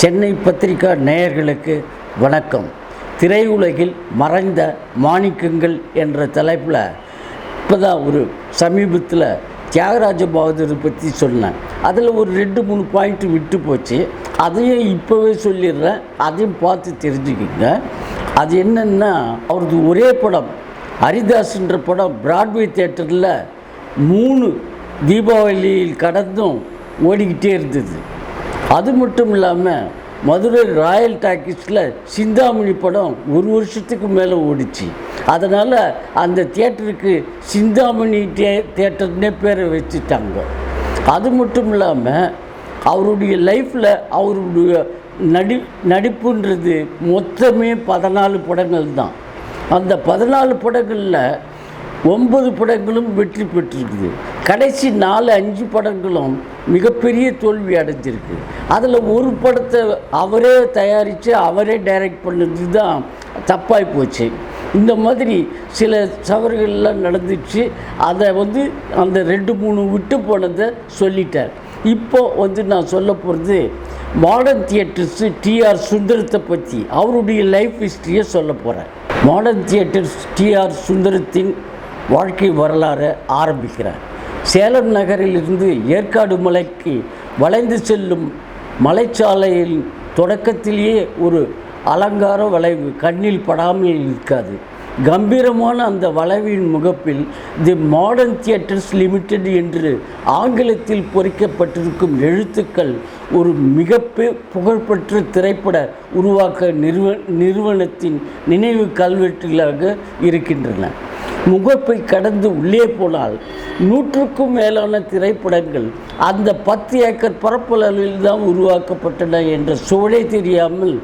சென்னை பத்திரிகா நேயர்களுக்கு வணக்கம். திரையுலகில் மறைந்த மாணிக்கங்கள் என்ற தலைப்பில் இப்போ தான் ஒரு சமீபத்தில் தியாகராஜ பகதூர் பற்றி சொன்னேன். அதில் ஒரு ரெண்டு மூணு பாயிண்ட் விட்டு போச்சு. அதையும் இப்போவே சொல்லிடுறேன். அதையும் பார்த்து தெரிஞ்சுக்கிங்க. அது என்னென்னா அவரது ஒரே படம் ஹரிதாஸ்ன்ற படம் பிராட்வே தேட்டரில் மூணு தீபாவளியில் கடந்தும் ஓடிக்கிட்டே இருந்தது. அது மட்டும் இல்லாமல் மதுரை ராயல் டாக்கீஸில் சிந்தாமணி படம் ஒரு வருஷத்துக்கு மேலே ஓடிச்சு. அதனால் அந்த தியேட்டருக்கு சிந்தாமணி தே தியேட்டர்னே பேரை வச்சுட்டாங்க. அது மட்டும் இல்லாமல் அவருடைய லைஃப்பில் அவருடைய நடி நடிப்புன்றது மொத்தமே பதினாலு படங்கள் தான். அந்த பதினாலு படங்களில் ஒன்பது படங்களும் வெற்றி பெற்றிருக்குது. கடைசி நாலு அஞ்சு படங்களும் மிகப்பெரிய தோல்வி அடைஞ்சிருக்கு. அதில் ஒரு படத்தை அவரே தயாரித்து அவரே டைரக்ட் பண்ணது தான் தப்பாகி போச்சு. இந்த மாதிரி சில சவர்கள்லாம் நடந்துச்சு. அதை வந்து அந்த ரெண்டு மூணு விட்டு போனதை சொல்லிட்டார். இப்போ வந்து நான் சொல்ல போகிறது மாடர்ன் தியேட்டர்ஸு டிஆர் சுந்தரத்தை பற்றி அவருடைய லைஃப் ஹிஸ்ட்ரியை சொல்ல போகிறேன் மாடர்ன் தியேட்டர்ஸ் டிஆர் சுந்தரத்தின் வாழ்க்கை வரலாறை ஆரம்பிக்கிறார். சேலம் நகரிலிருந்து ஏற்காடு மலைக்கு வளைந்து செல்லும் மலைச்சாலையில் தொடக்கத்திலேயே ஒரு அலங்கார வளைவு கண்ணில் படாமல் இருக்காது கம்பீரமான அந்த வளைவின் முகப்பில் தி மாடர்ன் தியேட்டர்ஸ் லிமிடெட் என்று ஆங்கிலத்தில் பொறிக்கப்பட்டிருக்கும் எழுத்துக்கள் ஒரு மிக புகழ்பெற்ற திரைப்பட உருவாக்க நிறுவ நிறுவனத்தின் நினைவு கல்வெட்டுகளாக இருக்கின்றன. முகப்பை கடந்து உள்ளே போனால் நூற்றுக்கும் மேலான திரைப்படங்கள் அந்த பத்து ஏக்கர் பரப்பளவில் தான் உருவாக்கப்பட்டன என்ற சுவடே தெரியாமல்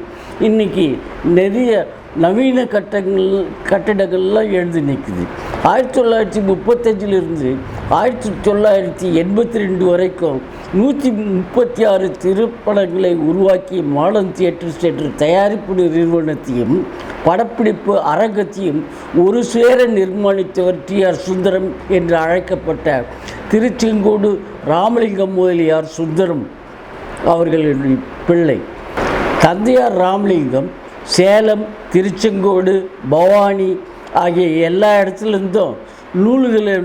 இன்னைக்கு நிறைய நவீன கட்டங்கள் கட்டிடங்கள்லாம் எழுந்து நிற்குது ஆயிரத்தி தொள்ளாயிரத்தி முப்பத்தஞ்சிலிருந்து ஆயிரத்தி தொள்ளாயிரத்தி எண்பத்தி ரெண்டு வரைக்கும் நூற்றி முப்பத்தி ஆறு திரைப்படங்களை உருவாக்கிய மாடர்ன் தியேட்டர்ஸ் என்ற தயாரிப்பு நிறுவனத்தையும் படப்பிடிப்பு அரங்கத்தையும் ஒரு சேர நிர்மாணித்தவர் டி ஆர் சுந்தரம் என்று அழைக்கப்பட்ட திருச்செங்கோடு ராமலிங்கம் முதலியார் சுந்தரம் அவர்களின் பிள்ளை. தந்தையார் ராமலிங்கம் சேலம் திருச்செங்கோடு பவானி ஆகிய எல்லா இடத்துலேருந்தும் நூல்களை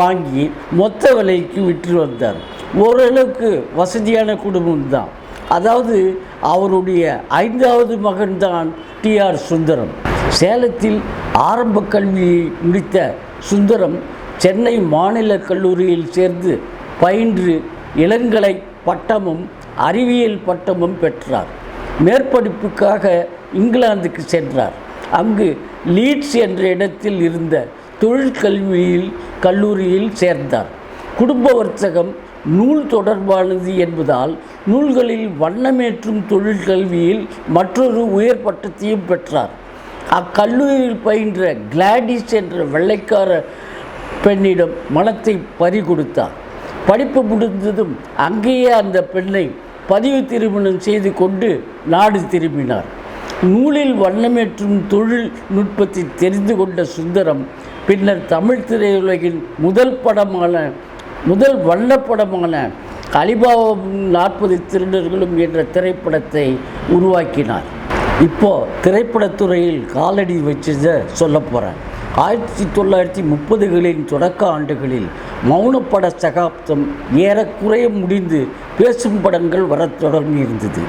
வாங்கி மொத்த விலைக்கு விற்று வந்தார். ஓரளவுக்கு வசதியான குடும்பம் தான். அதாவது அவருடைய ஐந்தாவது மகன்தான் டி ஆர் சுந்தரம். சேலத்தில் ஆரம்ப கல்வியை முடித்த சுந்தரம் சென்னை மாநில கல்லூரியில் சேர்ந்து பயின்று இளங்கலை பட்டமும் அறிவியல் பட்டமும் பெற்றார். மேற்படிப்புக்காக இங்கிலாந்துக்கு சென்றார். அங்கு லீட்ஸ் என்ற இடத்தில் இருந்த தொழிற்கல்வியில் கல்லூரியில் சேர்ந்தார். குடும்ப வர்த்தகம் நூல் தொடர்பானது என்பதால் நூல்களில் வண்ணமேற்றும் தொழிற்கல்வியில் மற்றொரு உயர் பட்டத்தையும் பெற்றார். அக்கல்லூரியில் பயின்ற கிளாடிஸ் என்ற வெள்ளைக்கார பெண்ணிடம் மனத்தை பறி கொடுத்தார் படிப்பு முடிந்ததும் அங்கேயே அந்த பெண்ணை பதிவு திருமணம் செய்து கொண்டு நாடு திரும்பினார். நூலில் வண்ணமேற்றும் தொழில்நுட்பத்தை தெரிந்து கொண்ட சுந்தரம் பின்னர் தமிழ் திரையுலகின் முதல் படமான முதல் வண்ணப்படமான அலிபாபாவும் நாற்பது திருடர்களும் என்ற திரைப்படத்தை உருவாக்கினார். இப்போ திரைப்படத்துறையில் காலடி வச்சு சொல்ல போகிறேன் ஆயிரத்தி தொள்ளாயிரத்தி முப்பதுகளின் தொடக்க ஆண்டுகளில் மௌனப்பட சகாப்தம் ஏறக்குறைய முடிந்து பேசும் படங்கள் வரத் தொடங்கியிருந்தது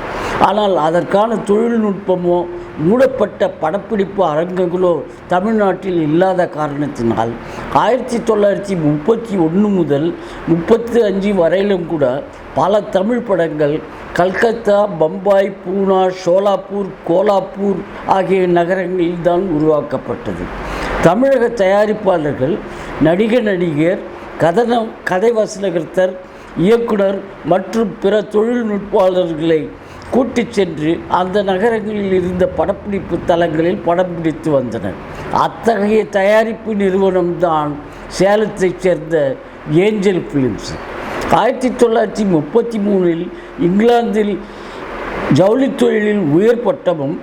ஆனால் அதற்கான தொழில்நுட்பமோ மூடப்பட்ட படப்பிடிப்பு அரங்கங்களோ தமிழ்நாட்டில் இல்லாத காரணத்தினால் ஆயிரத்தி தொள்ளாயிரத்தி முப்பத்தி ஒன்று முதல் முப்பத்தி அஞ்சு வரையிலும் கூட பல தமிழ் படங்கள் கல்கத்தா பம்பாய் பூனா ஷோலாப்பூர் கோலாப்பூர் ஆகிய நகரங்களில்தான் உருவாக்கப்பட்டது. தமிழக தயாரிப்பாளர்கள் நடிக நடிகர் கதன கதை வசனகர்த்தர் இயக்குனர் மற்றும் பிற தொழில்நுட்பாளர்களை கூட்டிச் சென்று அந்த நகரங்களில் இருந்த படப்பிடிப்பு தலங்களில் படம் பிடித்து வந்தனர். அத்தகைய தயாரிப்பு நிறுவனம்தான் சேலத்தைச் சேர்ந்த ஏஞ்சல் ஃபிலிம்ஸ் ஆயிரத்தி தொள்ளாயிரத்தி முப்பத்தி மூணில் இங்கிலாந்தில் ஜவுளித் தொழிலில் உயர் பட்டமும்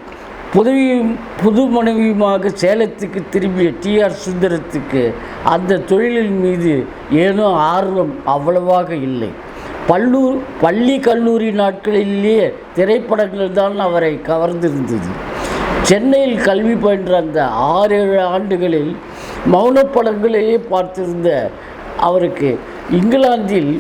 புதவியும் புது மனைவியுமாக சேலத்துக்கு திரும்பிய டிஆர் சுந்தரத்துக்கு அந்த தொழிலின் மீது ஏனோ ஆர்வம் அவ்வளவாக இல்லை. பல்லூர் பள்ளி கல்லூரி நாட்களிலேயே திரைப்படங்கள் தான் அவரை கவர்ந்திருந்தது. சென்னையில் கல்வி பயின்ற அந்த ஆறு ஏழு ஆண்டுகளில் மௌன படங்களையே பார்த்திருந்த அவருக்கு இங்கிலாந்தில்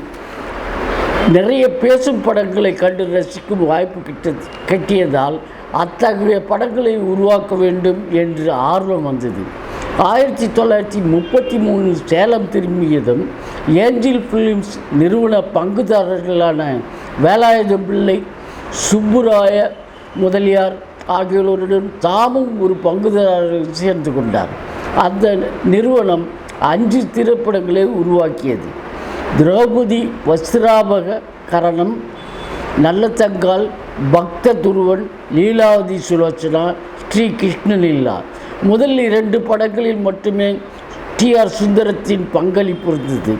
நிறைய பேசும் படங்களை கண்டு ரசிக்கும் வாய்ப்பு கிட்ட கிட்டியதால் அத்தகைய படங்களை உருவாக்க வேண்டும் என்று ஆர்வம் வந்தது. ஆயிரத்தி தொள்ளாயிரத்தி முப்பத்தி மூணு சேலம் திரும்பியதும் ஏஞ்சில் ஃபிலிம்ஸ் நிறுவன பங்குதாரர்களான வேலாயுத பிள்ளை சுப்புராய முதலியார் ஆகியோருடன் தாமும் ஒரு பங்குதாரர்கள் சேர்ந்து கொண்டார். அந்த நிறுவனம் அஞ்சு திரைப்படங்களை உருவாக்கியது. திரௌபதி வஸ்திராபக கரணம் நல்லத்தங்கால் பக்த துருவன் லீலாவதி சுலோச்சனா ஸ்ரீ கிருஷ்ணலீலா. முதல் இரண்டு படங்களில் மட்டுமே டி ஆர் சுந்தரத்தின் பங்களிப்பு இருந்தது.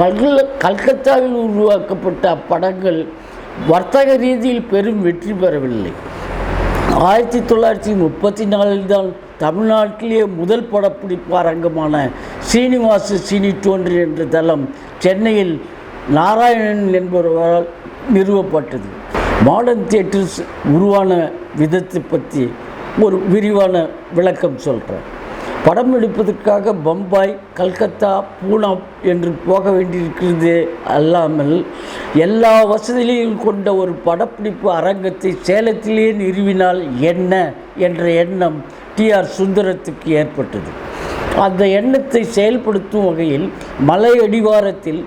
கல்கல கல்கத்தாவில் உருவாக்கப்பட்ட அப்படங்கள் வர்த்தக ரீதியில் பெரும் வெற்றி பெறவில்லை. ஆயிரத்தி தொள்ளாயிரத்தி முப்பத்தி நாலில் தான் தமிழ்நாட்டிலேயே முதல் படப்பிடிப்பு அரங்கமான சீனிவாச தோன்றி என்ற தளம் சென்னையில் நாராயணன் என்பவரால் நிறுவப்பட்டது. மாடர்ன் தியேட்டர்ஸ் உருவான விதத்தை பற்றி ஒரு விரிவான விளக்கம் சொல்கிறேன் படம் எடுப்பதற்காக பம்பாய் கல்கத்தா பூனா என்று போக வேண்டியிருக்கிறது அல்லாமல் எல்லா வசதிகளையும் கொண்ட ஒரு படப்பிடிப்பு அரங்கத்தை சேலத்திலேயே நிறுவினால் என்ன என்ற எண்ணம் டி ஆர் சுந்தரத்துக்கு ஏற்பட்டது. அந்த எண்ணத்தை செயல்படுத்தும் வகையில் மலை அடிவாரத்தில்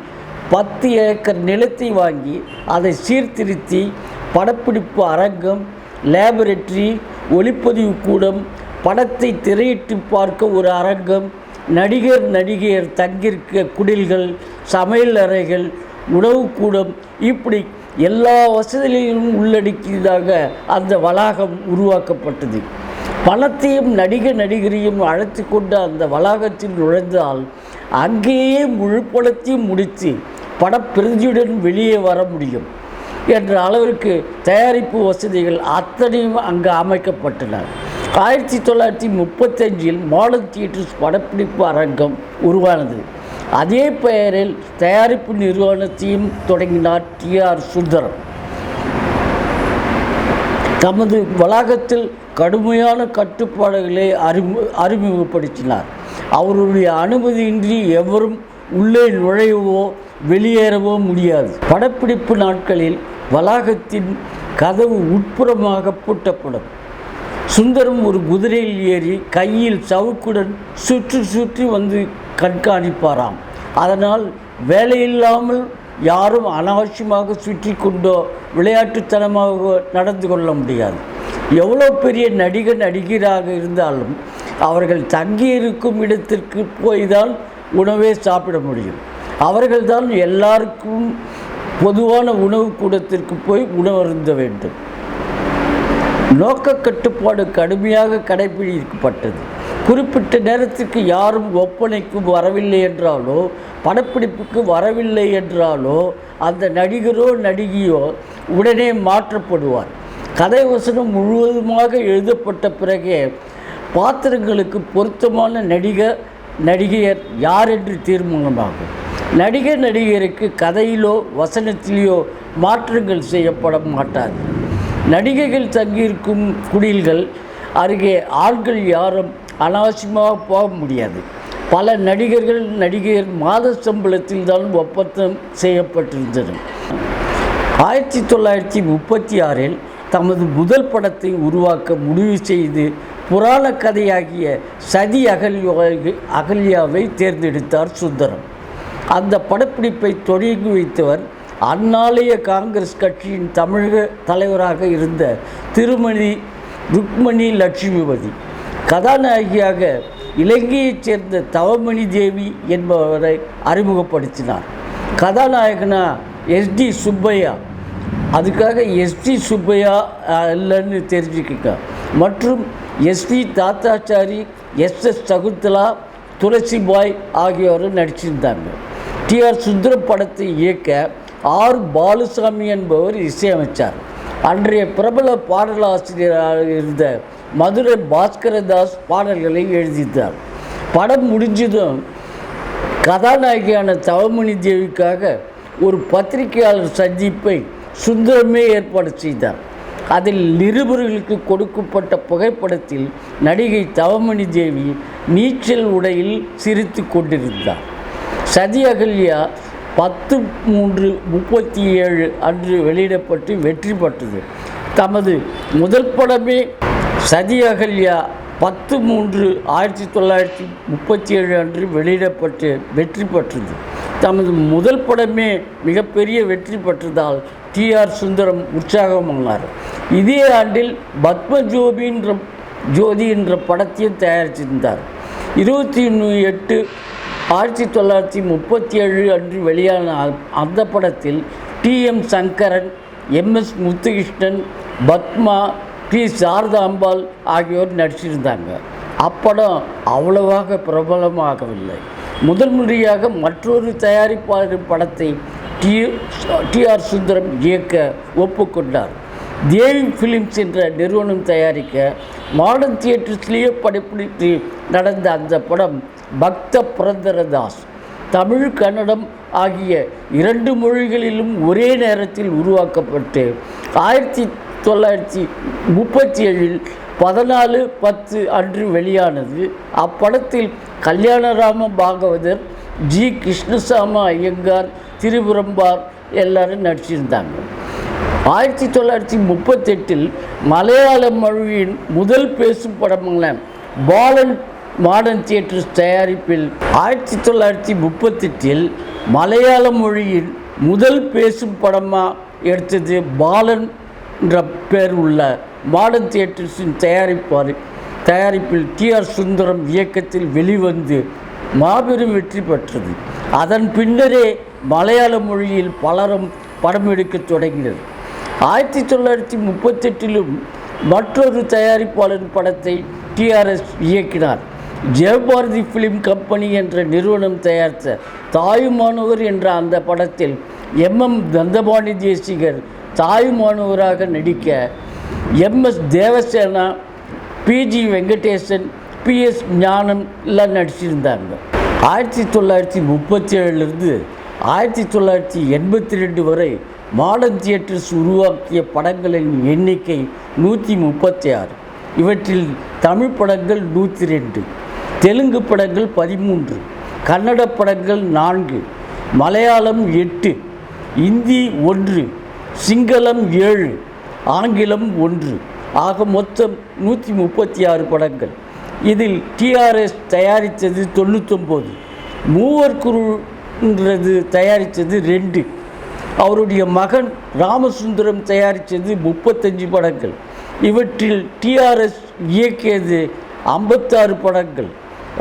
பத்து ஏக்கர் நிலத்தை வாங்கி அதை சீர்திருத்தி படப்பிடிப்பு அரங்கம் லேபரேட்டரி ஒளிப்பதிவு கூடம் படத்தை திரையிட்டு பார்க்க ஒரு அரங்கம் நடிகர் நடிகையர் தங்கியிருக்க குடில்கள் சமையல் அறைகள் உணவுக்கூடம் இப்படி எல்லா வசதிகளையும் உள்ளடக்கியதாக அந்த வளாகம் உருவாக்கப்பட்டது. பணத்தையும் நடிக நடிகரையும் அழைத்து கொண்டு அந்த வளாகத்தில் நுழைந்தால் அங்கேயே முழு படத்தையும் முடித்து படப்பிரதியுடன் வெளியே வர முடியும் என்ற அளவிற்கு தயாரிப்பு வசதிகள் அத்தனையும் அங்கு அமைக்கப்பட்டன ஆயிரத்தி தொள்ளாயிரத்தி முப்பத்தஞ்சில் மாடர்ன் தியேட்டர்ஸ் படப்பிடிப்பு அரங்கம் உருவானது. அதே பெயரில் தயாரிப்பு நிறுவனத்தையும் தொடங்கினார் டி ஆர் சுந்தரம். தமது வளாகத்தில் கடுமையான கட்டுப்பாடுகளை அறிமு அறிமுகப்படுத்தினார். அவருடைய அனுமதியின்றி எவரும் உள்ளே நுழையவோ வெளியேறவோ முடியாது. படப்பிடிப்பு நாட்களில் வளாகத்தின் கதவு உட்புறமாக பூட்டப்படும். சுந்தரம் ஒரு குதிரையில் ஏறி கையில் சவுக்குடன் சுற்றி சுற்றி வந்து கண்காணிப்பாராம். அதனால் வேலையில்லாமல் யாரும் அனாவசியமாக சுற்றி கொண்டோ விளையாட்டுத்தனமாக நடந்து கொள்ள முடியாது. எவ்வளோ பெரிய நடிகர் நடிகராக இருந்தாலும் அவர்கள் தங்கியிருக்கும் இடத்திற்கு போய்தான் உணவே சாப்பிட முடியும். அவர்கள்தான் எல்லாருக்கும் பொதுவான உணவு கூடத்திற்கு போய் உணவருந்த வேண்டும். நோக்க கட்டுப்பாடு கடுமையாக கடைபிடிக்கப்பட்டது. குறிப்பிட்ட நேரத்திற்கு யாரும் ஒப்பனைக்கு வரவில்லை என்றாலோ படப்பிடிப்புக்கு வரவில்லை என்றாலோ அந்த நடிகரோ நடிகையோ உடனே மாற்றப்படுவார். கதை வசனம் முழுவதுமாக எழுதப்பட்ட பிறகே பாத்திரங்களுக்கு பொருத்தமான நடிகர் நடிகையர் யார் என்று தீர்மானமாகும் நடிகர் நடிகருக்கு கதையிலோ வசனத்திலேயோ மாற்றங்கள் செய்யப்பட மாட்டாது. நடிகைகள் தங்கியிருக்கும் குடில்கள் அருகே ஆண்கள் யாரும் அனாவசியமாக போக முடியாது. பல நடிகர்கள் நடிகையர் மாத சம்பளத்தில் தான் ஒப்பந்தம் செய்யப்பட்டிருந்தது. ஆயிரத்தி தொள்ளாயிரத்தி முப்பத்தி ஆறில் தமது முதல் படத்தை உருவாக்க முடிவு செய்து புராண கதையாகிய சதி அகல்யா அகல்யாவை தேர்ந்தெடுத்தார் சுந்தரம். அந்த படப்பிடிப்பை தொடங்கி வைத்தவர் அந்நாளைய காங்கிரஸ் கட்சியின் தமிழக தலைவராக இருந்த திருமணி ருக்மணி லட்சுமிபதி. கதாநாயகியாக இலங்கையைச் சேர்ந்த தவமணி தேவி என்பவரை அறிமுகப்படுத்தினார். கதாநாயகனா எஸ்டி சுப்பையா. அதுக்காக எஸ்டி சுப்பையா இல்லைன்னு தெரிஞ்சுக்கிட்டார். மற்றும் SP Thathachari S S Shakuntala Tulasi Bai ஆகியோரும் நடிச்சிருந்தாங்க. டி ஆர் சுந்தரம் படத்தை இயக்க ஆர் பாலுசாமி என்பவர் இசையமைச்சார். அன்றைய பிரபல பாடலாசிரியராக இருந்த மதுரை பாஸ்கரதாஸ் பாடல்களை எழுதித்தார் படம் முடிஞ்சதும் கதாநாயகியான தவமணி தேவிக்காக ஒரு பத்திரிகையாளர் சந்திப்பை சுந்தரமே ஏற்பாடு செய்தார். அதில் நிருபர்களுக்கு கொடுக்கப்பட்ட புகைப்படத்தில் நடிகை தவமணி தேவி நீச்சல் உடையில் சிரித்து கொண்டிருந்தார். சதி அகல்யா பத்து மூன்று முப்பத்தி ஏழு அன்று வெளியிடப்பட்டு வெற்றி பெற்றது. தமது முதல் படமே சதி அகல்யா பத்து மூன்று ஆயிரத்தி தொள்ளாயிரத்தி முப்பத்தி ஏழு அன்று வெளியிடப்பட்டு வெற்றி பெற்றது. தமது முதல் படமே மிகப்பெரிய வெற்றி பெற்றதால் டி ஆர் சுந்தரம் உற்சாகமானார் இதே ஆண்டில் பத்மஜோபின்ற ஜோதி என்ற படத்தையும் தயாரித்திருந்தார். இருபத்தி ஒன்று எட்டு ஆயிரத்தி தொள்ளாயிரத்தி முப்பத்தி ஏழு அன்று வெளியான அந்த படத்தில் T M Sankaran MS Muthukrishnan Padma P Saradambal ஆகியோர் நடிச்சிருந்தாங்க. அப்படம் அவ்வளவாக பிரபலமாகவில்லை. முதல் முறையாக மற்றொரு தயாரிப்பாளர் படத்தை டி டிஆர் சுந்தரம் இயக்க ஒப்புக்கொண்டார். தேவி ஃபிலிம்ஸ் என்ற நிறுவனம் தயாரிக்க மாடர்ன் தியேட்டர்ஸ்லேயே படப்பிடித்து நடந்த அந்த படம் பக்த புரந்தரதாஸ். தமிழ் கன்னடம் ஆகிய இரண்டு மொழிகளிலும் ஒரே நேரத்தில் உருவாக்கப்பட்டு ஆயிரத்தி தொள்ளாயிரத்தி முப்பத்தி ஏழில் பதினாலு பத்து அன்று வெளியானது. அப்படத்தில் கல்யாணராம பாகவதர் ஜி. கிருஷ்ணசாம ஐயங்கார் திருபுரம்பார் எல்லாரும் நடிச்சிருந்தாங்க. ஆயிரத்தி தொள்ளாயிரத்தி முப்பத்தெட்டில் மலையாள மொழியின் முதல் பேசும் படமான பாலன் மாடர்ன் தியேட்டர்ஸ் தயாரிப்பில் ஆயிரத்தி தொள்ளாயிரத்தி முப்பத்தெட்டில் மலையாள மொழியின் முதல் பேசும் படமாக எடுத்தது பாலன் என்ற பேர் உள்ள மாடர்ன் தியேட்டர்ஸின் தயாரிப்பார் தயாரிப்பில் டி ஆர் சுந்தரம் இயக்கத்தில் வெளிவந்து மாபெரும் வெற்றி பெற்றது. அதன் பின்னரே மலையாள மொழியில் பலரும் படம் எடுக்கத் தொடங்கினர். ஆயிரத்தி தொள்ளாயிரத்தி முப்பத்தெட்டிலும் மற்றொரு தயாரிப்பாளர் படத்தை டிஆர்எஸ் இயக்கினார். ஜெயபாரதி ஃபிலிம் கம்பெனி என்ற நிறுவனம் தயாரித்த தாயுமானவர் என்ற அந்த படத்தில் எம்எம் தந்தபாணி தேசிகர் தாயுமானவராக நடிக்க MS Devasena PG Venkatesan PS Gnanam எல்லாம் நடிச்சிருந்தாங்க. ஆயிரத்தி தொள்ளாயிரத்தி முப்பத்தி ஏழுலேருந்து ஆயிரத்தி தொள்ளாயிரத்தி எண்பத்தி ரெண்டு வரை மாடர்ன் தியேட்டர்ஸ் உருவாக்கிய படங்களின் எண்ணிக்கை நூற்றி முப்பத்தி ஆறு. இவற்றில் தமிழ் படங்கள் நூற்றி ரெண்டு தெலுங்கு படங்கள் பதிமூன்று கன்னட படங்கள் நான்கு மலையாளம் எட்டு இந்தி ஒன்று சிங்களம் ஏழு ஆங்கிலம் ஒன்று ஆக மொத்தம் நூற்றி முப்பத்தி ஆறு படங்கள். இதில் டிஆர்எஸ் தயாரித்தது தொண்ணூத்தொம்போது. மூவர் என்றது தயாரித்தது ரெண்டு. அவருடைய மகன் ராமசுந்தரம் தயாரித்தது முப்பத்தஞ்சு படங்கள். இவற்றில் டிஆர்எஸ் இயக்கியது ஐம்பத்தாறு படங்கள்.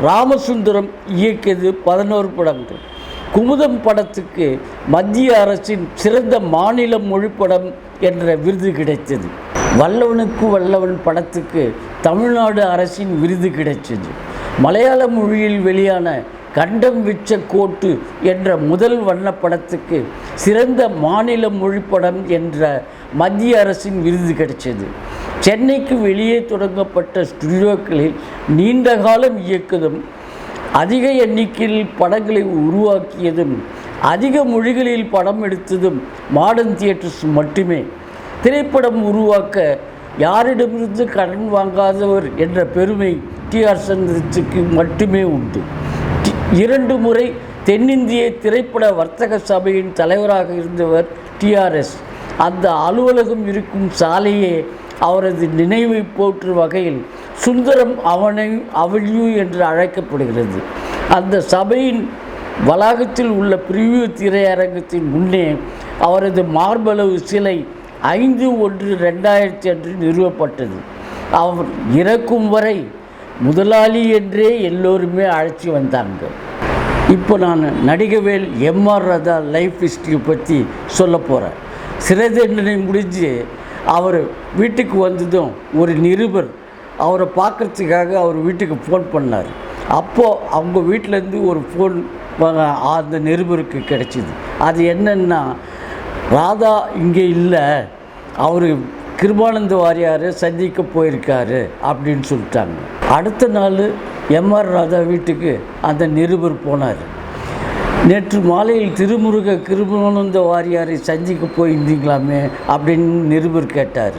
ராமசுந்தரம் இயக்கியது பதினோரு படங்கள். குமுதம் படத்துக்கு மத்திய அரசின் சிறந்த மாநில மொழிப்படம் என்ற விருது கிடைத்தது. வல்லவனுக்கு வல்லவன் படத்துக்கு தமிழ்நாடு அரசின் விருது கிடைத்தது. மலையாள மொழியில் வெளியான கண்டம் விச்ச கோட்டு என்ற முதல் வண்ணப்படத்துக்கு சிறந்த மாநில மொழிப்படம் என்ற மத்திய அரசின் விருது கிடைச்சது. சென்னைக்கு வெளியே தொடங்கப்பட்ட ஸ்டுடியோக்களில் நீண்ட காலம் இயக்குதும் அதிக எண்ணிக்கையில் படங்களை உருவாக்கியதும் அதிக மொழிகளில் படம் எடுத்ததும் மாடர்ன் தியேட்டர்ஸ் மட்டுமே. திரைப்படம் உருவாக்க யாரிடமிருந்து கடன் வாங்காதவர் என்ற பெருமை டிஆர் சந்திரத்துக்கு மட்டுமே உண்டு. இரண்டு முறை தென்னிந்திய திரைப்பட வர்த்தக சபையின் தலைவராக இருந்தவர் டிஆர்எஸ் அந்த அலுவலகம் இருக்கும் சாலையே அவரது நினைவை போற்றும் வகையில் சுந்தரம் அவனை அவளியு என்று அழைக்கப்படுகிறது. அந்த சபையின் வளாகத்தில் உள்ள பிரிவு திரையரங்கத்தின் முன்னே அவரது மார்பளவு சிலை ஐந்து ஒன்று ரெண்டாயிரத்தி அன்று நிறுவப்பட்டது. அவர் இறக்கும் வரை முதலாளி என்றே எல்லோருமே அழைச்சி வந்தாங்க இப்போ நான் நடிகவேல் எம்ஆர் ராதா லைஃப் ஹிஸ்ட்ரியை பற்றி சொல்ல போகிறேன் சிறை தண்டனை முடிஞ்சு அவர் வீட்டுக்கு வந்ததும் ஒரு நிருபர் அவரை பார்க்கறதுக்காக அவர் வீட்டுக்கு ஃபோன் பண்ணார். அப்போது அவங்க வீட்டிலேருந்து ஒரு ஃபோன் அந்த நிருபருக்கு கிடச்சிது. அது என்னென்னா ராதா இங்கே இல்லை அவர் கிருபானந்த வாரியார் சந்திக்க போயிருக்காரு அப்படின்னு சொல்லிட்டாங்க. அடுத்த நாள் எம்ஆர் ராதா வீட்டுக்கு அந்த நிருபர் போனார். நேற்று மாலையில் திருமுருக கிருபானந்த வாரியாரை சந்திக்க போயிருந்தீங்களாமே அப்படின்னு நிருபர் கேட்டார்.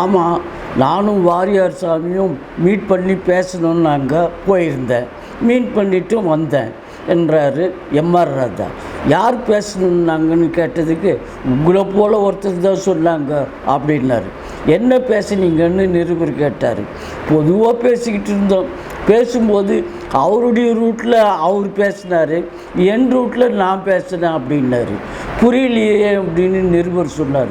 ஆமாம் நானும் வாரியார் சாமியும் மீட் பண்ணி பேசணும்னு அங்கே போயிருந்தேன். மீட் பண்ணிவிட்டு வந்தேன் என்றார் எம்ஆர் ராதா. யார் பேசணுன்னாங்கன்னு கேட்டதுக்கு உங்களை போல் ஒருத்தர் தான் சொன்னாங்க அப்படின்னாரு. என்ன பேசுனீங்கன்னு நிருபர் கேட்டார். பொதுவாக பேசிக்கிட்டு இருந்தோம். பேசும்போது அவருடைய ரூட்டில் அவர் பேசினார் என் ரூட்டில் நான் பேசினேன் அப்படின்னாரு. புரியலையே அப்படின்னு நிருபர் சொன்னார்.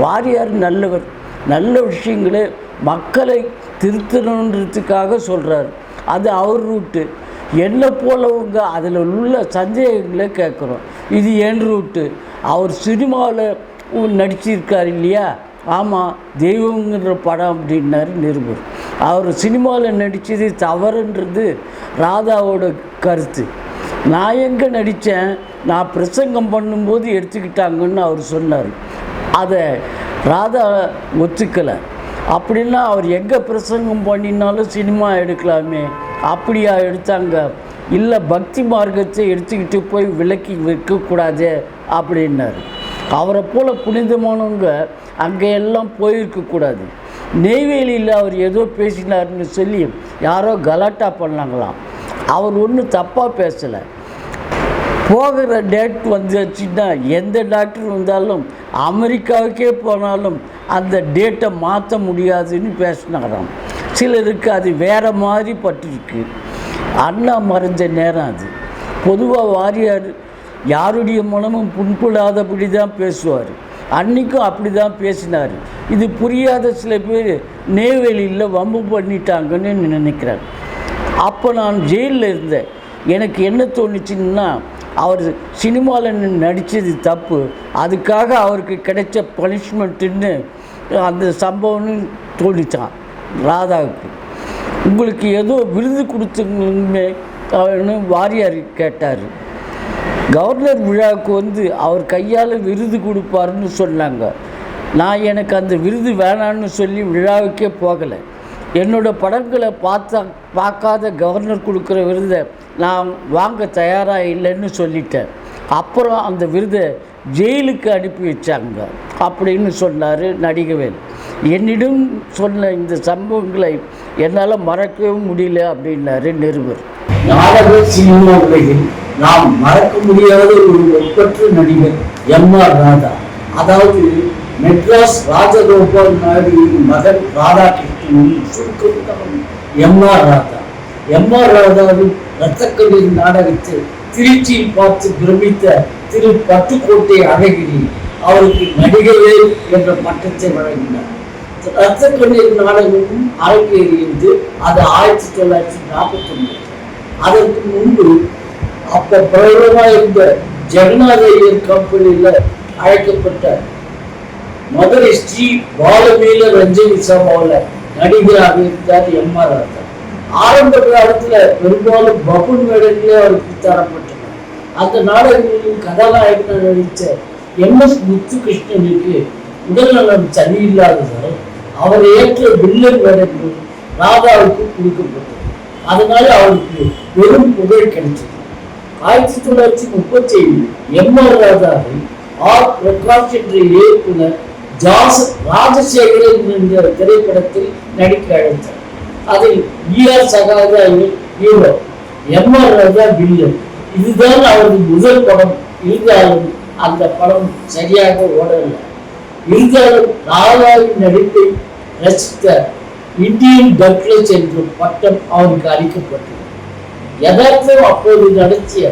வாரியார் நல்லவர். நல்ல விஷயங்களை மக்களை திருத்தணுன்றதுக்காக சொல்கிறார் அது அவர் ரூட்டு. என்னை போலவங்க அதில் உள்ள சந்தேகங்களை கேட்குறோம். இது என் ரூட்டு அவர் சினிமாவில் நடிச்சிருக்கார் இல்லையா? ஆமாம் தெய்வங்கிற படம் அப்படின்னாரு நிருபர். அவர் சினிமாவில் நடித்தது தவறுன்றது ராதாவோட கருத்து. நான் எங்கே நடித்தேன் நான் பிரசங்கம் பண்ணும்போது எடுத்துக்கிட்டாங்கன்னு அவர் சொன்னார். அதை ராதா ஒத்துக்கலை. அப்படின்னா அவர் எங்கே பிரசங்கம் பண்ணினாலும் சினிமா எடுக்கலாமே. அப்படியா எடுத்தாங்க. இல்லை பக்தி மார்க்கத்தை எடுத்துக்கிட்டு போய் விலக்கி விற்கக்கூடாது அப்படின்னாரு. அவரை போல் புனிதமானவங்க அங்கே எல்லாம் போயிருக்கக்கூடாது. நெய்வேலியில் அவர் ஏதோ பேசினார்னு சொல்லி யாரோ கலாட்டா பண்ணாங்களாம். அவர் ஒன்றும் தப்பாக பேசலை. போகிற டேட் வந்துச்சுன்னா எந்த டாக்டர் வந்தாலும் அமெரிக்காவுக்கே போனாலும் அந்த டேட்டை மாற்ற முடியாதுன்னு பேசினாராம். சிலருக்கு அது வேறு மாதிரி பட்டிருக்கு. அண்ணா மறைஞ்ச நேரம் அது. பொதுவாக வாரியார் யாருடைய மனமும் புண்படாதபடி தான் பேசுவார். அன்னைக்கும் அப்படி தான் பேசினார். இது புரியாத சில பேர் நெய்வேலியில் வம்பு பண்ணிட்டாங்கன்னு நினைக்கிறாங்க. அப்போ நான் ஜெயிலில் இருந்தேன். எனக்கு என்ன தோணுச்சுன்னா அவர் சினிமாவில் நடித்தது தப்பு. அதுக்காக அவருக்கு கிடைச்ச பனிஷ்மெண்ட்டுன்னு அந்த சம்பவம்னு தோணிச்சான் ராதாவுக்கு. உங்களுக்கு ஏதோ விருது கொடுத்துமே அவனு வாரியார் கேட்டார். கவர்னர் விழாவுக்கு வந்து அவர் கையால் விருது கொடுப்பாருன்னு சொன்னாங்க. நான் எனக்கு அந்த விருது வேணான்னு சொல்லி விழாவுக்கே போகலை. என்னோடய படங்களை பார்த்தா பார்க்காத கவர்னர் கொடுக்குற விருதை நான் வாங்க தயாராக இல்லைன்னு சொல்லிட்டேன். அப்புறம் அந்த விருதை ஜெயிலுக்கு அனுப்பி வச்சாங்க அப்படின்னு சொன்னார் நடிகவேல். என்னிடம் சொன்ன இந்த சம்பவங்களை என்னால் மறக்கவும் முடியல அப்படின்னாரு நிருபர். நாடக சினிமா உலகில் நாம் மறக்க முடியாத ஒரு ஒப்பற்ற நடிகர் எம் ஆர் ராதா. அதாவது மெட்ராஸ் ராஜகோபால் நாயுடுவின் மகன் ராதாகிருஷ்ணனின் சுருக்கம் M R Radha. M R ராதாவின் ரத்தக்கல்லூரி நாடகத்தை திருச்சியில் பார்த்து பிரமித்த திரு பட்டுக்கோட்டை அழகிரி அவருக்கு நடிகையே என்ற பட்டத்தை வழங்கினார். ரத்தக்கண்ணீர் நாடகமும் அரங்கேறியது அது ஆயிரத்தி தொள்ளாயிரத்தி நாற்பத்தி ஒன்பது அதற்கு முன்பு அப்ப பிரபலமா இருந்த ஜெகநாத ஐயர் கம்பெனியில அழைக்கப்பட்ட மதுரை ஸ்ரீ பாலமீல ரஞ்சனி சபாவில் நடிகராக இருந்தார் எம் ஆர் ராதா ஆரம்ப காலத்துல பெரும்பாலும் பபுன் வேடங்களே அவருக்கு தரப்பட்டன அந்த நாடகங்களில் கதாநாயகனாக நடித்த எம் எஸ் முத்துகிருஷ்ணனுக்கு உடல்நலம் சரியில்லாததால் அவர் ஏற்ற வில்லன் வேடங்கள் ராதாவுக்கு கொடுக்கப்பட்டது. அதனால அவருக்கு வெறும் புகழ் கிடைச்சது ஆயிரத்தி தொள்ளாயிரத்தி முப்பத்தி ஏழு எம் ஆர் ராதாவை ஆர் பிரகாஷ் என்ற இயக்குனர் ஜாஸ் ராஜசேகரன் என்ற திரைப்படத்தில் நடிக்க அழைத்தார். அதில் E R சகாதா hero M R Radha villain. இதுதான் அவரது முதல் படம். இருந்தாலும் அந்த படம் சரியாக ஓடவில்லை. இருந்தாலும் ராதாவின் நடிப்பை ரசித்த இந்தியன் பர்க்லேஜ் என்ற பட்டம் அவருக்கு அளிக்கப்பட்டது. யதார்த்தம் அப்போது நடத்திய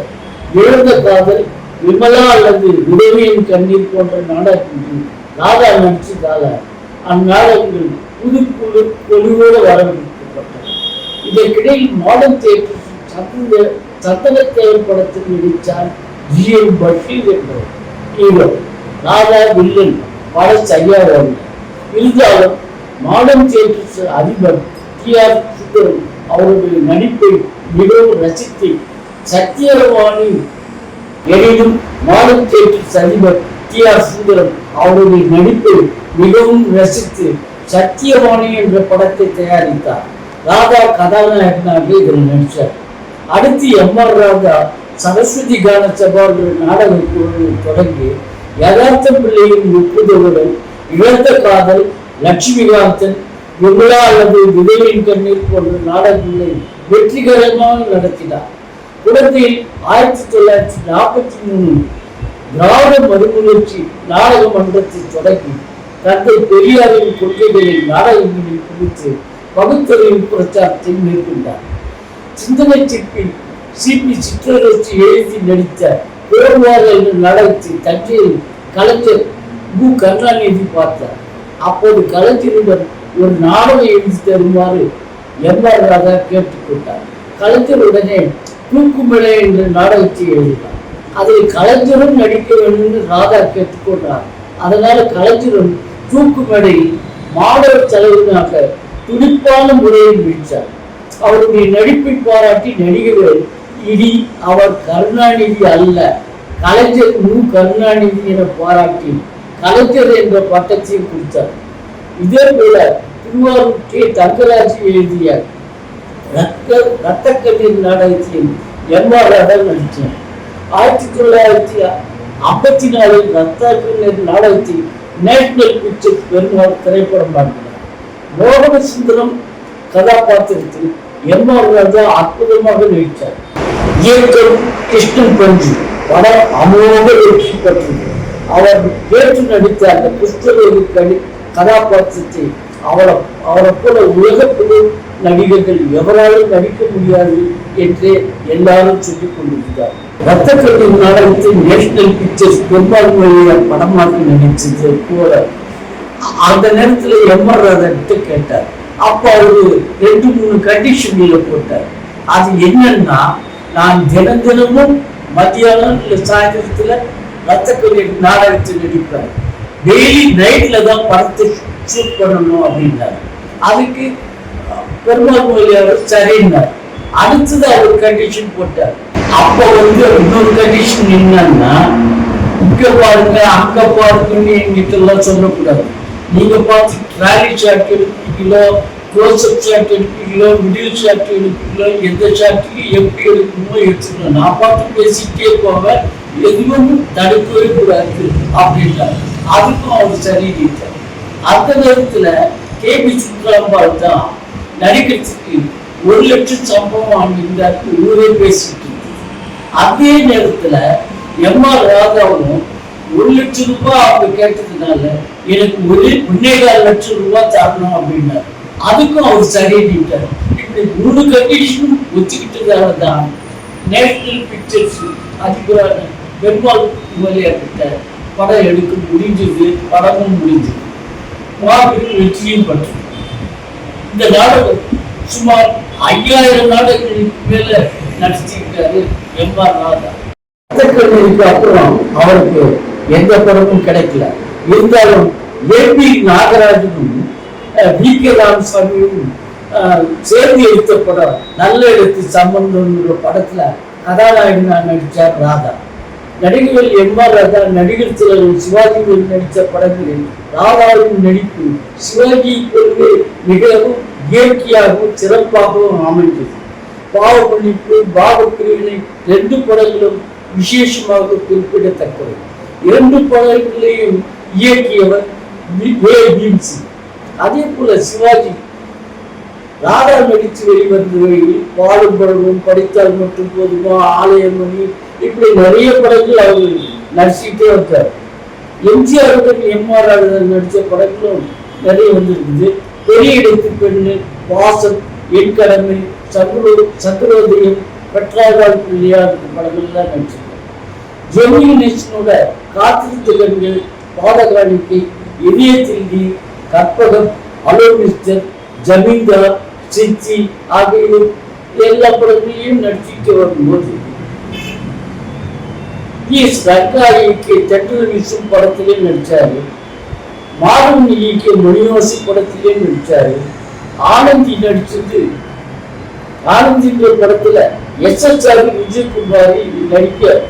இழந்த காதல் விமலா அல்லது உதவியின் கண்ணீர் போன்ற நாடகங்கள் ராதா நடிச்சதால அந்நாடகங்கள் புது புது பொலிவோடு வரவேற்கப்பட்டன. இதற்கிடையில் மாடர்ன் தியேட்டர் சந்த சந்தனத்தேவர் படத்தில் நடித்தார் ஜி எம் பஷீர் என்பவர். ஹீரோ ராதா வில்லன் படம் சரியா இருந்தாலும் மாடர்ன் தியேட்டர்ஸ் அதிபர் டி ஆர் சுந்தரம் அவருடைய நடிப்பை மிகவும் ரசித்து சத்தியவாணி எனினும் மாடர்ன் தியேட்டர்ஸ் அதிபர் டி ஆர் சுந்தரம் அவருடைய நடிப்பை மிகவும் ரசித்து சத்தியவாணி என்ற படத்தை தயாரித்தார். ராதா கதாநாயகனாக இதில் நடித்தார். அடுத்து எம் ஆர் ராதா சரஸ்வதி கான சபாங்கிற நாடக தொடங்கி யதார்த்த பிள்ளையின் ஒப்புதலுடன் இழந்த காதல் லட்சுமிகாந்தன் விமலா அல்லது விதையின் கண்ணீர் போன்ற நாடகங்களை வெற்றிகரமாக நடத்தினார். குழந்தையில் ஆயிரத்தி தொள்ளாயிரத்தி நாற்பத்தி மூணு திராவிட மறுமலர்ச்சி நாடக மன்றத்தை தொடங்கி தந்தை பெரியாரின் கொள்கைகளை நாடகங்களில் குறித்து பகுத்தறிவு பிரச்சாரத்தை மேற்கொண்டார். சிந்தனை சிற்பி சிபி சிற்றரசு எழுதி நடித்த போர்வார் என்ற நாடகத்தை தஞ்சையில் கலைஞர் மு. கருணாநிதி பார்த்தார். அப்போது கலைஞரிடம் ஒரு நாடகம் எழுதி தருமாறு எம் கேட்டுக்கொண்டார். கலைஞர் உடனே தூக்குமலை என்ற நாடகத்தை எழுதினார். அதில் கலைஞரும் நடிக்க வேண்டும் என்று ராதா கேட்டுக்கொண்டார். அதனால கலைஞரும் தூக்குமேடையில் மாணவர் தலைவனாக துடிப்பான முறையில் வீழ்ச்சார் அவருடைய நடிப்பை பாராட்டி நடிகர்கள் இனி அவர் கருணாநிதி அல்ல கலைஞர் மு கருணாநிதி என பாராட்டி கலைஞர் என்ற பட்டத்தையும் கொடுத்தார். இதே போல திருவாரூர் கே. தங்கராஜ் எழுதிய ரத்த ரத்தக்கண்ணீர் நாடகத்தில் எம் ஆர் ராதா நடித்தார். ஆயிரத்தி தொள்ளாயிரத்தி ஐம்பத்தி நாலில் ரத்தக்கண்ணீர் நாடகத்தில் நேஷனல் பிக்சர்ஸ் பெருமாள் திரைப்படம் பார்க்கிறார். மோகன சுந்தரம் கதாபாத்திரத்தில் எம் ஆர் ராஜா அற்புதமாக நடித்தார். இயக்கம் கிருஷ்ணன் பஞ்சு படம் அமோக வெற்றி பெற்றது அவர் ஏற்று நடித்த அந்த புஸ்தக கடி கதாபாத்திரத்தை அவரை அவரை போல உலக நடிகர்கள் எவராலும் நடிக்க முடியாது என்றே எல்லாரும் சொல்லிக் கொண்டிருக்கிறார். ரத்த நாடகத்தை நேஷனல் பிக்சர்ஸ் பெரும்பான்மையை படமாக்கி நடிச்சது போல. அந்த நேரத்துல எம்ஆர் ராதா கேட்டார். அப்ப அவரு ரெண்டு மூணு கண்டிஷன்ல போட்டார். அது என்னன்னா நான் தினம் தினமும் மத்தியானம் இல்ல சாயந்தரத்துல ரத்த கண்ணீர் நாடகத்தை டெய்லி நைட்ல தான் படத்தை ஷூட் பண்ணணும் அப்படின்னாரு. அதுக்கு பெருமாள் மொழியார் சரின்னார். அடுத்தது அவர் கண்டிஷன் போட்டார். அப்ப வந்து இன்னொரு கண்டிஷன் என்னன்னா இங்க பாருங்க அங்க பாருங்கன்னு எங்கிட்ட எல்லாம் சொல்லக்கூடாது. நீங்க பார்த்து ட்ராலி ஷாட் எடுப்பீங்களோ க்ளோஸ்அப் ஷாட் எடுப்பீங்களோ மிடில் ஷாட் எடுப்பீங்களோ எந்த ஷாட்டுக்கு எப்படி எடுக்கணுமோ எடுத்துக்கணும். நான் பார்த்து பேசிக்கிட்டே போவேன். எதுவும் தடுக்கவே கூடாது அப்படின்ட்டார் அதுக்கும் அவர் சரிட்டார் அந்த நேரத்துல கேபி சுந்தராம்பாள் தான் நடிக்கிறதுக்கு ஒரு லட்சம் சம்பவம் வாங்கியிருந்தாரு ஊரே பேசிட்டு இருந்தது. அதே நேரத்துல எம். ஆர். ராதாவும் ஒரு லட்சம் ரூபாய் அவங்க கேட்டதுனால எனக்கு ஒரு ஒன்னேகால் லட்சம் ரூபாய் தரணும் அப்படின்னாரு. அதுக்கும் அவர் சரியிட்டார் இப்படி மூணு கண்டிஷனும் ஒத்துக்கிட்டதால தான் நேஷனல் பிக்சர்ஸ் அதிபரான பெருமாள் முதலியார்கிட்ட கிட்ட படம் எடுக்க முடிஞ்சது படமும் முடிஞ்சது. மாபெரும் வெற்றியும் பெற்றது. இந்த நாடகம் சுமார் ஐயாயிரம் நாடகங்களுக்கு மேல நடிச்சிருக்காரு எம் ஆர் ராதா. ரத்தக்கண்ணீருக்கு அப்புறம் அவருக்கு எந்த படமும் கிடைக்கல. இருந்தாலும் ஏபி நாகராஜனும் வி கே ராமசாமியும் சேர்ந்து எடுத்த படம் நல்ல எழுத்து சம்பந்தம் படத்துல கதாநாயகனா நடிச்சார் ராதா. நடிகர்கள் எம் ஆர் ராதா நடிகர் சிலர் சிவாஜியில் நடித்த படங்களில் ராதாவின் நடிப்பு சிவாஜி கொள்கை மிகவும் இயற்கையாகவும் சிறப்பாகவும் அமைந்தது. பாவமன்னிப்பு பாவப்பிரிவினை ரெண்டு படங்களும் விசேஷமாக குறிப்பிடத்தக்கவை இரண்டு படங்களையும் இயக்கியவர் அதே போல சிவாஜி ராதா நடித்து வெளிவந்தவையில் பாடும் பழமும் படித்தால் மட்டும் போதுமா? ஆலயமணி இப்படி நிறைய படங்கள் அவர் நடிச்சுட்டே வந்தார் எம்ஜிஆருடன் எம்ஆர் ராதன் நடித்த படங்களும் நிறைய வந்திருக்குது. பெரிய இடத்து பெண்ணு வாசம் என் கடமை சகுரு சக்கரோதயம் பெற்றார்கள் பிள்ளையார் படங்கள்லாம் நடிச்சிருக்காரு. ஜெமினி நேஷனோட காத்திருந்த கண்கள் பாதகாணிக்கை கற்பகம் அலோ மிஸ்டர் ஜமீன்தார் சிச்சி ஆகிய எல்லா படங்களையும் நடிச்சுட்டு வரும்போது எஸ் ரங்கா இயக்கிய வீசும் படத்திலே நடிச்சாரு. மாறும் இயக்கிய மணிவாசி படத்திலே நடிச்சாரு. ஆனந்தி நடிச்சது. ஆனந்தின்ற படத்துல எஸ் எஸ் ஆர் விஜயகுமாரி நடிக்க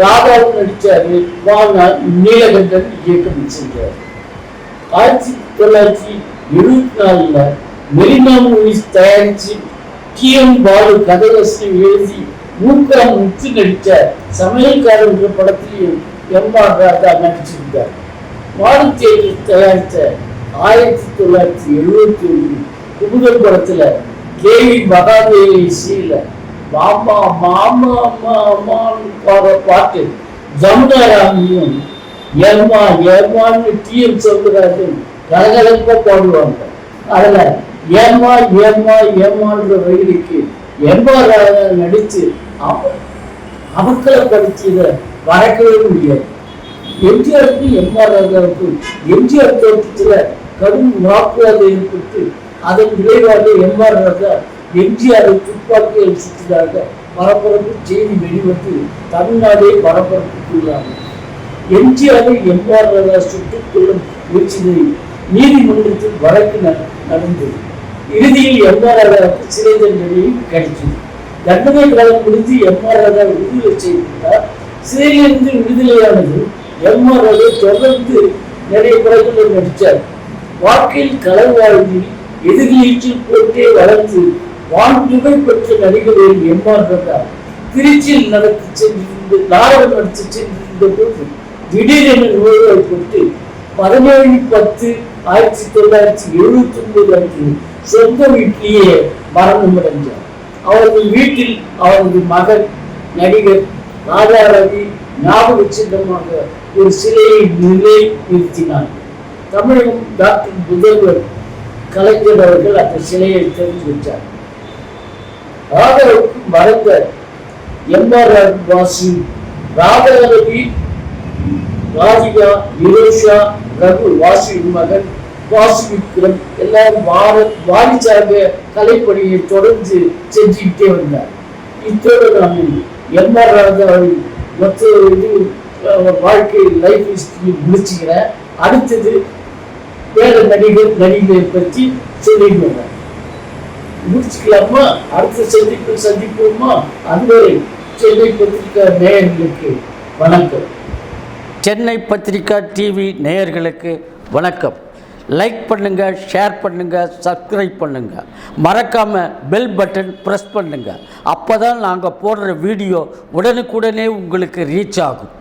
ராதாவும் நடிச்சாரு. வானா நீலகண்டன் இயக்கம் செஞ்சார் ஆயிரத்தி தொள்ளாயிரத்தி எழுபத்தி நாலுல மெரினா மூவிஸ் தயாரிச்சு டி எம் பாலு கதவசனம் எழுதி மூக்கா முத்து நடித்த சமையல்காரர்கள் படத்திலையும் எம் ஆர் ராதா நடிச்சிருந்தார் மாருத்தேஜ் தயாரித்த ஆயிரத்தி தொள்ளாயிரத்தி எழுபத்தி ஒன்று குமுதல் படத்துல கேவி மகாதேவி சீல மாமா மாமா மாமான்னு பாடுற பாட்டு ஜமுனாராமியும் ஏமா ஏமான்னு டி எம் சௌந்தரராஜன் கலகலப்பா பாடுவாங்க. அதுல ஏமா ஏமா ஏமான்ற வயலுக்கு எம்ஆர் நடித்து நடிச்சு அவ- அவக்களை படுத்தியதை மறக்கவே முடியாது. எம்ஜிஆருக்கு எம்ஆர் ராதாவுக்கு எம்ஜிஆர் தோட்டத்தில் கடும் வாக்குவாதம் ஏற்பட்டு அதன் விளைவாக எம்ஆர் ராஜா எம்ஜிஆரை துப்பாக்கியில் சுற்றினாக பரபரப்பு செய்தி வெளிவந்து தமிழ்நாடே பரபரப்புக்குள்ளாங்க எம்ஜிஆரை எம்ஆர் ராஜா சுட்டுக் கொள்ளும் முயற்சியை நீதிமன்றத்தில் வழக்கு நடந்தது. இறுதியில் எம்ஆர் ராதாவுக்கு சிறை கிடைத்தது. தண்டனை காலம் முடித்து எம்ஆர் ராதா விடுதலை செய்திருந்தார். சிறையிலிருந்து விடுதலையானது எம்ஆர் ராதா தொடர்ந்து நிறைய படங்களில் நடித்தார். வாழ்க்கையில் கலை வாழ்வில் எதிர்நீச்சல் போட்டே வளர்ந்து வான்புகை பெற்ற நடிகர்கள் எம்ஆர் ராதா திருச்சியில் நடத்தி சென்றிருந்த நாடகம் நடத்தி சென்றிருந்த போது திடீரென நோய்வாய்ப்பட்டு பதினேழு பத்து ஆயிரத்தி தொள்ளாயிரத்தி எழுபத்தி ஒன்பது அன்று சொந்த வீட்டிலேயே மரணம் அவரது வீட்டில் அவரது மகன் நடிகர் ராஜா ரவி ஞாபக சின்னமாக ஒரு சிலையை நிலை நிறுத்தினார் தமிழகம் டாக்டர் முதல்வர் கலைஞர் அவர்கள் அந்த சிலையை தெரிந்து வச்சார். ராதாவுக்கு மறைந்த எம்ஆர் வாசி ராதாரவி ராதிகா நிரோஷா ரகு வாசியின் மகன் வாசிக்கிறோம். எல்லாரும் வார வாரிசாக கலைப்பணியை தொடர்ந்து செஞ்சுக்கிட்டே வந்தார். இத்தோடு நான் எம்ஆர் ராதாவின் மொத்த இது வாழ்க்கை லைஃப் ஹிஸ்டரி முடிச்சுக்கிறேன். அடுத்தது வேற நடிகர் நடிகரை பற்றி சொல்லிட்டு வரேன் முடிச்சுக்கலாமா? அடுத்த சந்திப்பு சந்திப்போமா? அதுவரை சென்னை பத்திரிகா நேயர்களுக்கு வணக்கம். சென்னை பத்திரிகா டிவி நேயர்களுக்கு வணக்கம். லைக் பண்ணுங்கள் ஷேர் பண்ணுங்கள் சப்ஸ்கிரைப் பண்ணுங்கள் மறக்காமல் பெல் பட்டன் ப்ரெஸ் பண்ணுங்கள் அப்போ தான் நாங்கள் போடுற வீடியோ உடனுக்குடனே உங்களுக்கு ரீச் ஆகும்.